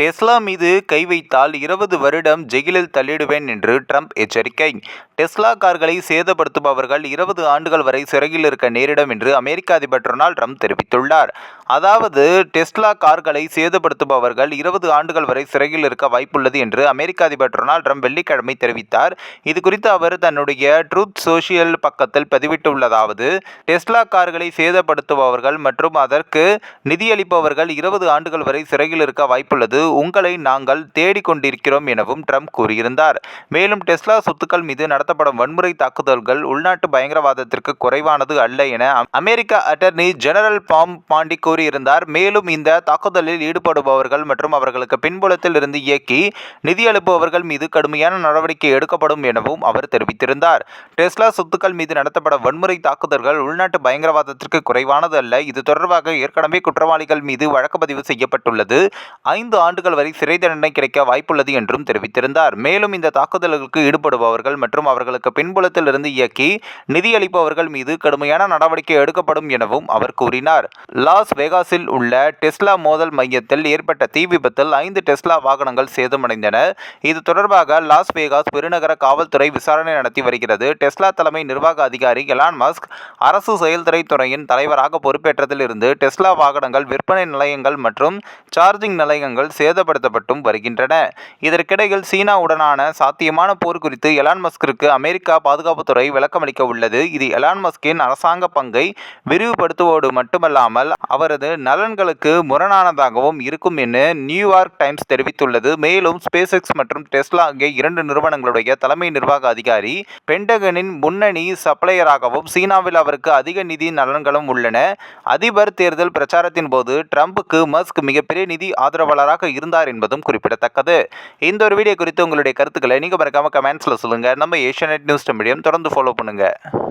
Tesla மீது கை வைத்தால் இருபது வருடம் ஜெயிலில் தள்ளிடுவேன் என்று ட்ரம்ப் எச்சரிக்கை. டெஸ்லா கார்களை சேதப்படுத்துபவர்கள் இருபது ஆண்டுகள் வரை சிறையில் இருக்க நேரிடும் என்று அமெரிக்க அதிபர் டொனால்ட் ட்ரம்ப் தெரிவித்துள்ளார். அதாவது டெஸ்லா கார்களை சேதப்படுத்துபவர்கள் இருபது ஆண்டுகள் வரை சிறையில் இருக்க வாய்ப்புள்ளது என்று அமெரிக்க அதிபர் டொனால்ட் ட்ரம்ப் வெள்ளிக்கிழமை தெரிவித்தார். இது குறித்து அவர் தன்னுடைய ட்ரூத் சோஷியல் பக்கத்தில் பதிவிட்டுள்ளதாவது டெஸ்லா கார்களை சேதப்படுத்துபவர்கள் மற்றும் அதற்கு நிதியளிப்பவர்கள் இருபது ஆண்டுகள் வரை சிறையில் இருக்க வாய்ப்புள்ளது. உங்களை நாங்கள் தேடிக்கொண்டிருக்கிறோம் எனவும் ட்ரம்ப் கூறியிருந்தார். மேலும் டெஸ்லா சொத்துக்கள் மீது நடத்தப்படும் வன்முறை தாக்குதல்கள் உள்நாட்டு பயங்கரவாதத்திற்கு குறைவானது அல்ல என அமெரிக்க அட்டர்னி ஜெனரல் பாம் பாண்டி கூறியிருந்தார். மேலும் இந்த தாக்குதலில் ஈடுபடுபவர்கள் மற்றும் அவர்களுக்கு பின்புலத்தில் இருந்து இயக்கி நிதியளிப்பவர்கள் மீது கடுமையான நடவடிக்கை எடுக்கப்படும் எனவும் அவர் தெரிவித்திருந்தார். டெஸ்லா சொத்துக்கள் மீது நடத்தப்படும் வன்முறை தாக்குதல்கள் உள்நாட்டு பயங்கரவாதத்திற்கு குறைவானது அல்ல. இது தொடர்பாக ஏற்கனவே குற்றவாளிகள் மீது வழக்கு பதிவு செய்யப்பட்டுள்ளது. ஐந்து ஆண்டு ஆண்டுகள் வரை சிறை தண்டனை கிடைக்க வாய்ப்புள்ளது என்றும் தெரிவித்திருந்தார். மேலும் இந்த தாக்குதல்களுக்கு ஈடுபடுபவர்கள் மற்றும் அவர்களுக்கு பின்புலத்தில் இருந்து இயக்கி நிதியளிப்பவர்கள் மீது கடுமையான நடவடிக்கை எடுக்கப்படும் எனவும் அவர் கூறினார். லாஸ் வேகாஸில் உள்ள டெஸ்லா மோதல் மையத்தில் ஏற்பட்ட தீ விபத்தில் ஐந்து டெஸ்லா வாகனங்கள் சேதமடைந்தன. இது தொடர்பாக லாஸ் வேகாஸ் பெருநகர காவல்துறை விசாரணை நடத்தி வருகிறது. டெஸ்லா தலைமை நிர்வாக அதிகாரி எலான் மஸ்க் அரசு செயல்துறை துறையின் தலைவராக பொறுப்பேற்றதில் இருந்து டெஸ்லா வாகனங்கள் விற்பனை நிலையங்கள் மற்றும் சார்ஜிங் நிலையங்கள் சேதப்படுத்தப்பட்டும் வருகின்றன. இதற்கிடையில் சீனாவுடனான சாத்தியமான போர் குறித்து எலான் மஸ்கிற்கு அமெரிக்கா பாதுகாப்புத்துறை விளக்கமளிக்க உள்ளது இது எலான் மஸ்கின் அரசாங்க பங்கை விரிவுபடுத்துவோடு மட்டுமல்லாமல் அவரது நலன்களுக்கு முரணானதாகவும் இருக்கும் என நியூயார்க் டைம்ஸ் தெரிவித்துள்ளது. மேலும் ஸ்பேஸ் எக்ஸ் மற்றும் டெஸ்லா ஆகிய இரண்டு நிறுவனங்களுடைய தலைமை நிர்வாக அதிகாரி பென்டகனின் முன்னணி சப்ளையராகவும் சீனாவில் அவருக்கு அதிக நிதி நலன்களும் உள்ளன. அதிபர் தேர்தல் பிரச்சாரத்தின் போது ட்ரம்புக்கு மஸ்க் மிகப்பெரிய நிதி ஆதரவாளராக இருந்தார் என்பதும் குறிப்பிடத்தக்கது. இந்த ஒரு வீடியோ குறித்து உங்களுடைய கருத்துக்களை நீங்கள் மறக்காமல் கமெண்ட்ஸில் சொல்லுங்கள் நம்ம ஏஷியா நியூஸ் மீடியம் தொடர்ந்து ஃபாலோ பண்ணுங்கள்